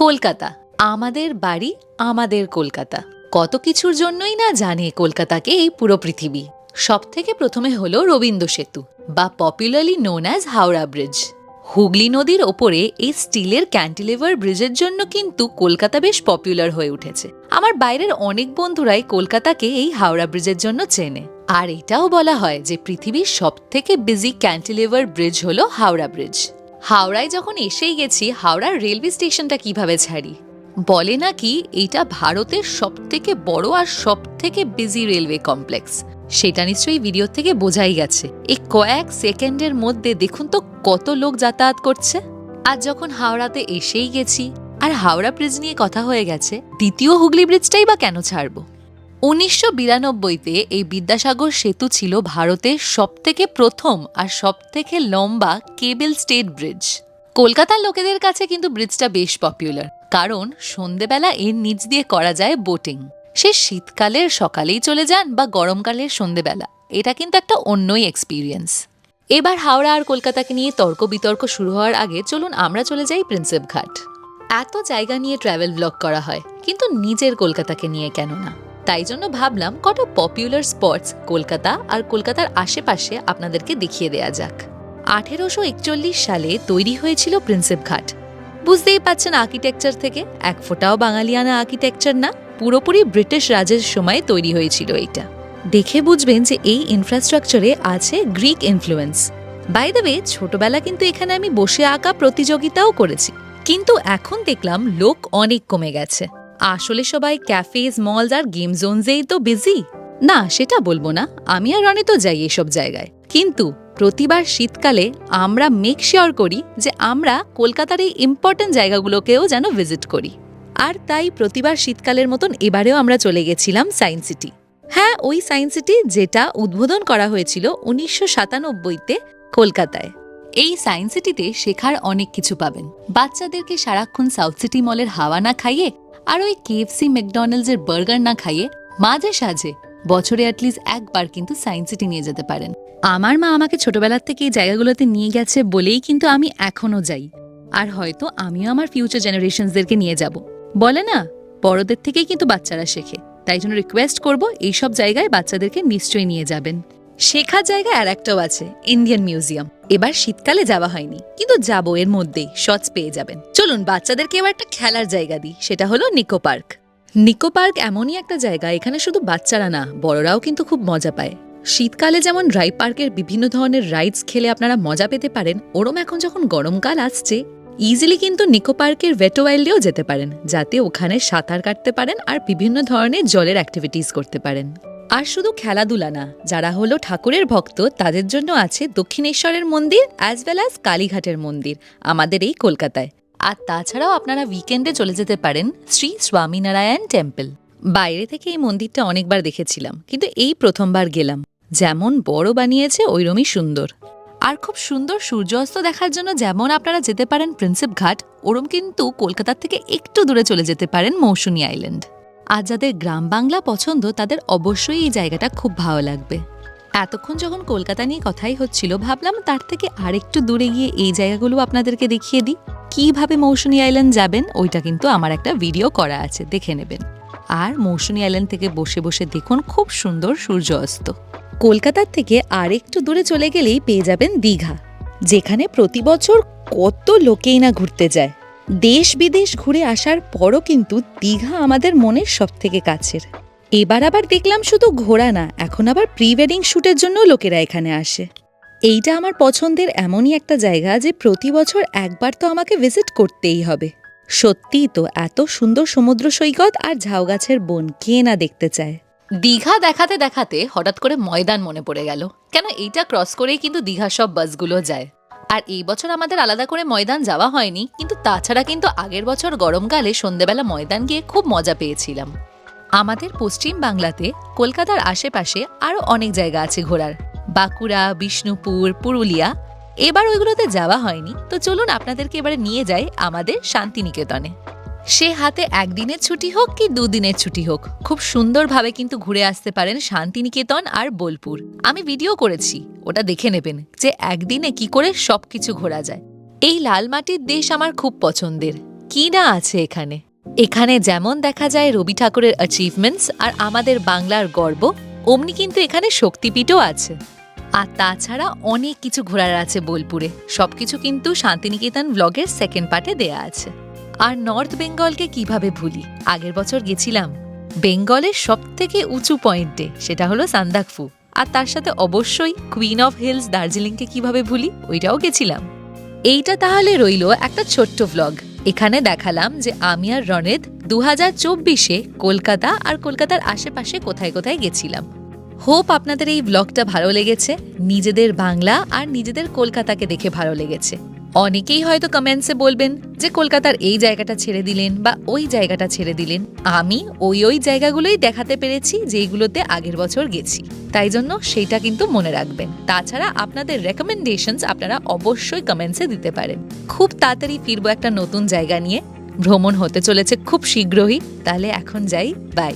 কলকাতা। আমাদের বাড়ি, আমাদের কলকাতা। কত কিছুর জন্যই না জানে কলকাতাকে এই পুরো পৃথিবী। সব থেকে প্রথমে হলো রবীন্দ্র সেতু, বা popularly known as Howrah bridge. Hooghly নদীর ওপরে এই স্টিলের ক্যান্টিলিভার ব্রিজের জন্য কিন্তু কলকাতা বেশ পপুলার হয়ে উঠেছে। আমার বাইরের অনেক বন্ধুরাই কলকাতাকে এই হাওড়া ব্রিজের জন্য চেনে। আর এটাও বলা হয় যে পৃথিবীর সব থেকে বিজি ক্যান্টিলিভার ব্রিজ হলো হাওড়া ব্রিজ। হাওড়ায় যখন এসেই গেছি, হাওড়ার রেলওয়ে স্টেশনটা কীভাবে ছাড়ি? বলে নাকি এইটা ভারতের সব থেকে বড় আর সব থেকে বিজি রেলওয়ে কমপ্লেক্স সেটা নিশ্চয়ই ভিডিও থেকে বোঝাই গেছে। এই কয়েক সেকেন্ডের মধ্যে দেখুন তো কত লোক যাতায়াত করছে। আর যখন হাওড়াতে এসেই গেছি, আর হাওড়া ব্রিজ নিয়ে কথা হয়ে গেছে, দ্বিতীয় হুগলি ব্রিজটাই বা কেন ছাড়বো? উনিশশো বিরানব্বইতে এই বিদ্যাসাগর সেতু ছিল ভারতের সবথেকে প্রথম আর সবথেকে লম্বা কেবল স্টেট ব্রিজ। কলকাতার লোকেদের কাছে কিন্তু ব্রিজটা বেশ পপুলার কারণ সন্ধেবেলা এর নিচ দিয়ে করা যায় বোটিং সে শীতকালের সকালেই চলে যান বা গরমকালের সন্ধেবেলা, এটা কিন্তু একটা অন্যই এক্সপিরিয়েন্স এবার হাওড়া আর কলকাতাকে নিয়ে তর্ক বিতর্ক শুরু হওয়ার আগে চলুন আমরা চলে যাই প্রিন্সেপ ঘাট এত জায়গা নিয়ে ট্রাভেল ব্লগ করা হয়, কিন্তু নিজের কলকাতাকে নিয়ে কেন না? তাই জন্য ভাবলাম কটা পপুলার স্পটস কলকাতা আর কলকাতার আশেপাশে আপনাদেরকে দেখিয়ে দেয়া যাক। আঠেরোশো একচল্লিশ সালে তৈরি হয়েছিল প্রিন্সেপ ঘাট বুঝতেই পাচ্ছেন আর্কিটেকচার থেকে, এক ফোঁটাও বাঙালিয়ানা আর্কিটেকচার না, পুরোপুরি ব্রিটিশ রাজের সময় তৈরি হয়েছিল এটা দেখে বুঝবেন যে এই ইনফ্রাস্ট্রাকচারে আছে Greek influence by the way ছোটবেলা কিন্তু এখানে আমি বসে আঁকা প্রতিযোগিতাও করেছি। কিন্তু এখন দেখলাম লোক অনেক কমে গেছে। আসলে সবাই ক্যাফেজ মলস আর গেম জোনসেই তো বিজি না, সেটা বলব না। আমি আর রনে তো যাই এসব জায়গায়। কিন্তু প্রতিবার শীতকালে আমরা মেক শিওর করি যে আমরা কলকাতার এই ইম্পর্টেন্ট জায়গাগুলোকেও যেন ভিজিট করি। আর তাই প্রতিবার শীতকালের মতন এবারেও আমরা চলে গেছিলাম সায়েন্স সিটি হ্যাঁ ওই সায়েন্স সিটি যেটা উদ্বোধন করা হয়েছিল উনিশশো সাতানব্বইতে কলকাতায়। এই সায়েন্স সিটিতে শেখার অনেক কিছু পাবেন। বাচ্চাদেরকে সারাক্ষণ সাউথ সিটি মলের হাওয়া না খাইয়ে আর ওই কেএফসি ম্যাকডোনাল্ডস এর বার্গার না খাইয়ে মাঝে সাঝে বছরে অ্যাটলিস্ট একবার কিন্তু সায়েন্স সিটি নিয়ে যেতে পারেন। আমার মা আমাকে ছোটবেলার থেকে এই জায়গাগুলোতে নিয়ে গেছে বলেই কিন্তু আমি এখনও যাই। আর হয়তো আমিও আমার ফিউচার জেনারেশনসদেরকে নিয়ে যাব। বলে না, বড়দের থেকেই কিন্তু বাচ্চারা শেখে। তাই জন্য রিকোয়েস্ট করব, এইসব জায়গায় বাচ্চাদেরকে নিশ্চয়ই নিয়ে যাবেন। শেখার জায়গা আর একটাও আছে ইন্ডিয়ান মিউজিয়াম এবার শীতকালে যাওয়া হয়নি, কিন্তু যাব এর মধ্যেই শর্টস পেয়ে যাবেন। চলুন, বাচ্চাদেরকে এবার একটা খেলার জায়গা দিই, সেটা হলো নিকো পার্ক নিকো পার্ক এমনই একটা জায়গা, এখানে শুধু বাচ্চারা না, বড়রাও কিন্তু খুব মজা পায়। শীতকালে যেমন ড্রাই পার্কের বিভিন্ন ধরনের রাইডস খেলে আপনারা মজা পেতে পারেন, ওরম এখন যখন গরমকাল আসছে ইজিলি কিন্তু নিকো পার্কের ভেটো ওয়াইল্ডেও যেতে পারেন, যাতে ওখানে সাঁতার কাটতে পারেন আর বিভিন্ন ধরনের জলের অ্যাক্টিভিটিস করতে পারেন। আর শুধু খেলাধুলা না, যারা হলো ঠাকুরের ভক্ত, তাদের জন্য আছে দক্ষিণেশ্বরের মন্দির অ্যাজ ওয়েল অ্যাজ কালীঘাটের মন্দির, আমাদের এই কলকাতায়। আর তাছাড়াও আপনারা উইকেন্ডে চলে যেতে পারেন শ্রী স্বামীনারায়ণ টেম্পল বাইরে থেকে এই মন্দিরটা অনেকবার দেখেছিলাম, কিন্তু এই প্রথমবার গেলাম। যেমন বড় বানিয়েছে, ওইরমই সুন্দর। আর খুব সুন্দর সূর্যাস্ত দেখার জন্য যেমন আপনারা যেতে পারেন প্রিন্সেপ ঘাট, ওরম কিন্তু কলকাতার থেকে একটু দূরে চলে যেতে পারেন মৌসুমী আইল্যান্ড আর যাদের গ্রাম বাংলা পছন্দ, তাদের অবশ্যই এই জায়গাটা খুব ভালো লাগবে। এতক্ষণ যখন কলকাতা নিয়ে কথাই হচ্ছিল, ভাবলাম তার থেকে আরেকটু দূরে গিয়ে এই জায়গাগুলো আপনাদেরকে দেখিয়ে দিই। কীভাবে মৌসুমী আইল্যান্ড যাবেন, ওইটা কিন্তু আমার একটা ভিডিও করা আছে, দেখে নেবেন। আর মৌসুমী আইল্যান্ড থেকে বসে বসে দেখুন, খুব সুন্দর সূর্য অস্ত কলকাতার থেকে আর একটু দূরে চলে গেলেই পেয়ে যাবেন দীঘা, যেখানে প্রতি বছর কত লোকেই না ঘুরতে যায়। দেশ বিদেশ ঘুরে আসার পরও কিন্তু দীঘা আমাদের মনের সব থেকে কাছের। এবার আবার দেখলাম শুধু ঘোরা না, এখন আবার প্রি ওয়েডিং শ্যুটের জন্য লোকেরা এখানে আসে। এইটা আমার পছন্দের এমনই একটা জায়গা যে প্রতি বছর একবার তো আমাকে ভিজিট করতেই হবে। সত্যিই তো এত সুন্দর সমুদ্র সৈকত আর ঝাউ গাছের বন, কে না দেখতে চায়? দীঘা দেখাতে দেখাতে হঠাৎ করে ময়দান মনে পড়ে গেল। কেন এইটা ক্রস করেই কিন্তু দীঘা সব বাসগুলো যায়। আর এই বছর আমাদের আলাদা করে ময়দান যাওয়া হয়নি, কিন্তু তাছাড়া কিন্তু আগের বছর গরমকালে সন্ধেবেলা ময়দান গিয়ে খুব মজা পেয়েছিলাম। আমাদের পশ্চিম বাংলাতে, কলকাতার আশেপাশে আরও অনেক জায়গা আছে ঘোরার। বাঁকুড়া, বিষ্ণুপুর, পুরুলিয়া, এবার ওইগুলোতে যাওয়া হয়নি। তো চলুন আপনাদেরকে এবারে নিয়ে যাই আমাদের শান্তিনিকেতনে। সে হাতে একদিনের ছুটি হোক কি দুদিনের ছুটি হোক, খুব সুন্দরভাবে কিন্তু ঘুরে আসতে পারেন শান্তিনিকেতন আর বোলপুর। আমি ভিডিও করেছি, ওটা দেখে নেবেন যে একদিনে কি করে সবকিছু ঘোরা যায়। এই লাল মাটির দেশ আমার খুব পছন্দের। কি না আছে এখানে? এখানে যেমন দেখা যায় রবি ঠাকুরের অ্যাচিভমেন্টস আর আমাদের বাংলার গর্ব, অমনি কিন্তু এখানে শক্তিপীঠও আছে। আর তাছাড়া অনেক কিছু ঘোরার আছে বোলপুরে। সবকিছু কিন্তু শান্তিনিকেতন ব্লগের সেকেন্ড পার্টে দেয়া আছে। আর নর্থ বেঙ্গলকে কীভাবে ভুলি? আগের বছর গেছিলাম। বেঙ্গলের সব থেকে উঁচু পয়েন্টে, সেটা হলো সান্দাকফু। আর তার সাথে অবশ্যই কুইন অফ হিলস দার্জিলিংকে কীভাবে ভুলি, ওইটাও গেছিলাম। এইটা তাহলে রইল একটা ছোট্ট ভ্লগ এখানে দেখালাম যে আমি আর রনেদ দু হাজার চব্বিশে কলকাতা আর কলকাতার আশেপাশে কোথায় কোথায় গেছিলাম। হোপ আপনাদের এই ব্লগটা ভালো লেগেছে। নিজেদের বাংলা আর নিজেদের কলকাতাকে দেখে ভালো লেগেছে। অনেকেই হয়তো কমেন্টসে বলবেন যে কলকাতার এই জায়গাটা ছেড়ে দিলেন বা ওই জায়গাটা ছেড়ে দিলেন। আমি ওই ওই জায়গাগুলোই দেখাতে পেরেছি যেইগুলোতে আগের বছর গেছি। তাই জন্য সেইটা কিন্তু মনে রাখবেন। তাছাড়া আপনাদের রেকমেন্ডেশনস আপনারা অবশ্যই কমেন্টসে দিতে পারেন। খুব তাড়াতাড়ি ফিরবো একটা নতুন জায়গা নিয়ে। ভ্রমণ হতে চলেছে খুব শীঘ্রই। তাহলে এখন যাই। বাই